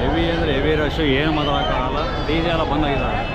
Heavy ಅಂದರೆ heavy rush ಏನು ಮಾತಾಡೋಕ್ಕಾಗಲ್ಲ. ಡಿ ಜೆ ಎಲ್ಲ ಬಂದಾಗಿದ್ದಾರೆ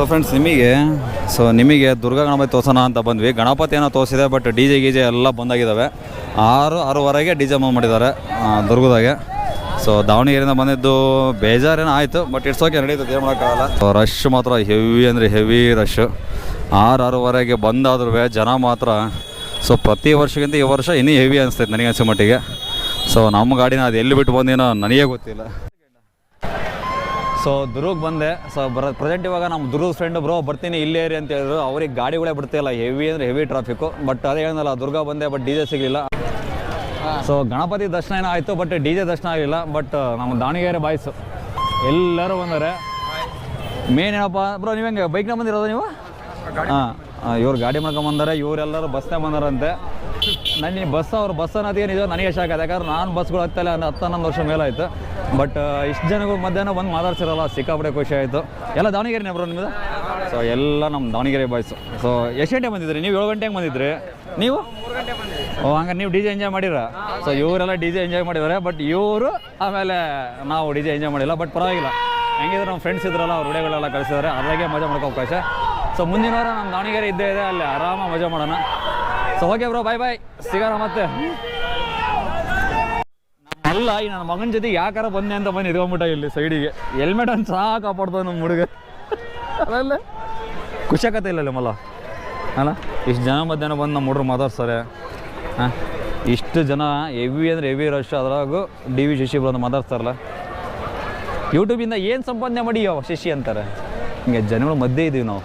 ಸೊ ಫ್ರೆಂಡ್ಸ್ ನಿಮಗೆ ಸೊ ನಿಮಗೆ ದುರ್ಗಾ ಗಣಪತಿ ತೋರ್ಸೋಣ ಅಂತ ಬಂದ್ವಿ. ಗಣಪತಿ ಏನೋ ತೋರಿಸಿದೆ ಬಟ್ ಡಿ ಜೆ ಗೀಜೆ ಎಲ್ಲ ಬಂದಾಗಿದ್ದಾವೆ. ಆರು, ಆರೂವರೆಗೆ ಡಿ ಜೆ ಮೂವ್ ಮಾಡಿದ್ದಾರೆ ದುರ್ಗದಾಗೆ. ಸೊ ದಾವಣಗೆರೆಯಿಂದ ಬಂದಿದ್ದು ಬೇಜಾರೇನೋ ಆಯಿತು ಬಟ್ ಇಟ್ಸ್ ಓಕೆ ನಡೀತದೆ, ಏನು ಮಾಡೋಕ್ಕಾಗಲ್ಲ ಸೊ ರಶ್ ಮಾತ್ರ ಹೆವಿ ಅಂದರೆ ಹೆವಿ ರಶ್ ಆರು, ಆರೂವರೆಗೆ ಬಂದಾದ್ರೂ ಜನ ಮಾತ್ರ ಸೊ ಪ್ರತಿ ವರ್ಷಕ್ಕಿಂತ ಈ ವರ್ಷ ಇನ್ನೂ ಹೆವಿ ಅನಿಸ್ತೈತೆ ನನಗೆ ಅನಿಸೋ ಮಟ್ಟಿಗೆ. ಸೊ ನಮ್ಮ ಗಾಡಿನ ಅದು ಎಲ್ಲಿ ಬಿಟ್ಟು ಬಂದೇನೋ ನನಗೆ ಗೊತ್ತಿಲ್ಲ. ಸೊ ದುರ್ಗ್ ಬಂದೆ. ಸೊ ಬರ ಪ್ರೆಸೆಂಟ್ ಇವಾಗ ನಮ್ಮ ದುರ್ಗ ಫ್ರೆಂಡ್ ಬ್ರೋ ಬರ್ತೀನಿ ಇಲ್ಲೇ ರೀ ಅಂತ ಹೇಳಿದ್ರು. ಅವ್ರಿಗೆ ಗಾಡಿಗಳೇ ಬಿಡ್ತಿಲ್ಲ ಹೆವಿ ಅಂದರೆ ಹೆವಿ ಟ್ರಾಫಿಕ್ಕು ಬಟ್ ಅದೇ ಹೇಳಿದ್ನಲ್ಲ ದುರ್ಗ ಬಂದೆ ಬಟ್ ಡಿ ಜೆ ಸಿಗಲಿಲ್ಲ. ಸೊ ಗಣಪತಿ ದರ್ಶನ ಏನೋ ಆಯಿತು ಬಟ್ ಡಿ ಜೆ ದರ್ಶನ ಆಗಲಿಲ್ಲ. ಬಟ್ ನಮ್ಮ ದಾವಣಗೆರೆ ಬಾಯ್ಸು ಎಲ್ಲರೂ ಬಂದರೆ. ಮೇನ್ ಏನಪ್ಪ ಬ್ರೋ ನೀವು ಹೆಂಗೆ ಬೈಕ್ನ ಬಂದಿರೋದು ನೀವು? ಹಾಂ ಇವ್ರು ಗಾಡಿ ಮಾಡ್ಕೊಂಬಂದಾರೆ ಇವರೆಲ್ಲರೂ ಬಸ್ನೇ ಬಂದಾರಂತೆ. ನನ್ನ ಬಸ್ ಅವ್ರು ಬಸ್ ಅನ್ನೋದೇ ನಿಜ ನನಗೆ ಶಾಕ್ ಆಯ್ತು. ಯಾಕಂದ್ರೆ ನಾನು ಬಸ್ಗಳು ಹತ್ತಲ್ಲ ಹತ್ತು ಹನ್ನೊಂದು ವರ್ಷ ಮೇಲಾಯಿತು. ಬಟ್ ಇಷ್ಟು ಜನಗಳು ಮಧ್ಯಾಹ್ನ ಬಂದು ಮಾತಾಡ್ಸಿರಲ್ಲ, ಸಿಕ್ಕಾಪಟ್ಟೆ ಖುಷಿ ಆಯಿತು. ಎಲ್ಲ ದಾವಣಗೆರೆನೇ ಬ್ರೋ ನಿಮ್ಮದು ಸೊ ಎಲ್ಲ ನಮ್ಮ ದಾವಣಗೆರೆ ಬಾಯ್ಸು ಸೊ ಎಷ್ಟು ಗಂಟೆಗೆ ಬಂದಿದ್ರಿ? ನೀವು ಏಳು ಗಂಟೆಗೆ ಬಂದಿದ್ರಿ? ನೀವು? ಓ, ಹಂಗಾರೆ ನೀವು ಡಿ ಜೆ ಎಂಜಾಯ್ ಮಾಡಿರ? ಸೊ ಇವರೆಲ್ಲ ಡಿ ಜೆ ಎಂಜಾಯ್ ಮಾಡಿದ್ದಾರೆ ಬಟ್ ಇವರು ಆಮೇಲೆ ನಾವು ಡಿ ಜೆ ಎಂಜಾಯ್ ಮಾಡಿಲ್ಲ ಬಟ್ ಪರವಾಗಿಲ್ಲ. ಹೆಂಗಿದ್ರೆ ನಮ್ಮ ಫ್ರೆಂಡ್ಸ್ ಇದ್ರಲ್ಲ, ಅವ್ರ ಹುಡುಗಳೆಲ್ಲ ಕಳಿಸಿದ್ದಾರೆ ಅದ್ರಾಗೆ ಮಜಾ ಮಾಡ್ಕೋ ಅವಕಾಶ. ಸೊ ಮುಂದಿನ ವಾರ ನಮ್ಮ ದಾವಣಗೆರೆ ಇದ್ದೇ ಇದೆ, ಅಲ್ಲಿ ಆರಾಮಾಗಿ ಮಜಾ ಮಾಡೋಣ. So okay bro bye bye ಸಿಗೋಣ ಮತ್ತೆ. ಅಲ್ಲ ಈ ನನ್ನ ಮಗನ ಜೊತೆ ಯಾಕಾರ ಬಂದೆ ಅಂತ ಬಂದು ಇದ್ಕೊಂಬಿಟ್ಟ ಇಲ್ಲಿ ಸೈಡಿಗೆ ಹೆಲ್ಮೆಟ್ ಒಂದು ಸಹ ಕಾಪಾಡ್ತಾವೆ ನಮ್ಮ ಹುಡುಗ. ಅದಲ್ಲ ಖುಷಿ ಆಗತ್ತೆ ಇಲ್ಲ ಮಲ್ಲ? ಅಲ್ಲ ಇಷ್ಟು ಜನ ಮಧ್ಯಾಹ್ನ ಬಂದು ನಮ್ಮ ಹುಡುಗರು ಮಾತಾಡ್ತಾರೆ ಹಾಂ ಇಷ್ಟು ಜನ ಹೆವಿ ಅಂದರೆ ಹೆವಿ ರಶ್ ಅದ್ರಾಗೂ ಡಿ ವಿ ಶಶಿ ಬಂದು ಮಾತಾಡ್ತಾರಲ್ಲ ಯೂಟ್ಯೂಬಿಂದ ಏನು ಸಂಪಾದನೆ ಮಾಡಿ ಅವ ಶಶಿ ಅಂತಾರೆ? ಹಿಂಗೆ ಜನಗಳ ಮಧ್ಯೆ ಇದ್ದೀವಿ ನಾವು.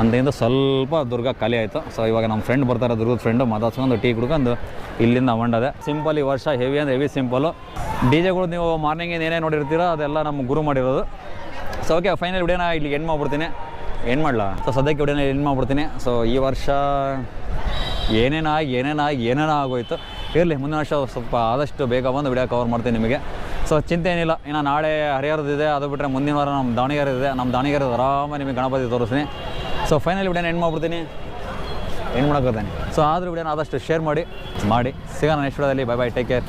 ಅಂದ್ರಿಂದ ಸ್ವಲ್ಪ ದುರ್ಗ ಖಾಲಿ ಆಯಿತು. ಸೊ ಇವಾಗ ನಮ್ಮ ಫ್ರೆಂಡ್ ಬರ್ತಾರೆ ದುರ್ಗದ ಫ್ರೆಂಡು ಮಾತಾಡ್ಸ್ಕೊಂಡು ಟೀ ಕುಡ್ಕೊಂಡು ಇಲ್ಲಿಂದ ಹೊಂಡದೆ ಸಿಂಪಲ್ ಈ ವರ್ಷ ಹೆವಿ ಅಂದರೆ ಹೆವಿ ಸಿಂಪಲ್ಲು ಡಿ ಜೆಗಳು ನೀವು ಮಾರ್ನಿಂಗ್ ಏನೇ ನೋಡಿರ್ತೀರೋ, ಅದೆಲ್ಲ ನಮ್ಮ ಗುರು ಮಾಡಿರೋದು. ಸೊ ಓಕೆ ಫೈನಲ್ ವಿಡಿಯೋನ ಇಲ್ಲಿ ಎಂಡ್ ಮಾಡ್ಬಿಡ್ತೀನಿ. ಏನು ಮಾಡಲ? ಸೊ ಸದ್ಯಕ್ಕೆ ವಿಡಿಯೋನ ಎಂಡ್ ಮಾಡ್ಬಿಡ್ತೀನಿ. ಸೊ ಈ ವರ್ಷ ಏನೇನಾಗಿ ಏನೇನಾಗಿ ಏನೇನೋ ಆಗೋಯ್ತು, ಇರಲಿ, ಮುಂದಿನ ವರ್ಷ ಸ್ವಲ್ಪ ಆದಷ್ಟು ಬೇಗ ಬಂದು ವಿಡಿಯೋ ಕವರ್ ಮಾಡ್ತೀನಿ ನಿಮಗೆ. ಸೊ ಚಿಂತೆ ಏನಿಲ್ಲ. ಇನ್ನು ನಾಳೆ ಹರಿಹರದಿದೆ, ಅದು ಬಿಟ್ಟರೆ ಮುಂದಿನ ವಾರ ನಮ್ಮ ದಾವಣಗೆರೆ ಇದೆ ನಮ್ಮ ದಾವಣಗೆರೆ ಆರಾಮಾಗಿ ನಿಮಗೆ ಗಣಪತಿ ತೋರಿಸ್ತೀನಿ. ಸೊ ಫೈನಲ್ ವಿಡಿಯೋನ ಎಂಡ್ ಮಾಡ್ಬಿಡ್ತೀನಿ. ಎಂಡ್ ಮಾಡೋಕ್ಕೋತಾನೆ ಸೊ ಆದರೂ ವಿಡಿಯೋನ ಆದಷ್ಟು ಶೇರ್ ಮಾಡಿ ಮಾಡಿ. ಸಿಗೋಣ ನೆಕ್ಸ್ಟ್ ವಿಡಿಯೋದಲ್ಲಿ ಬೈ ಬೈ ಟೇಕ್ ಕೇರ್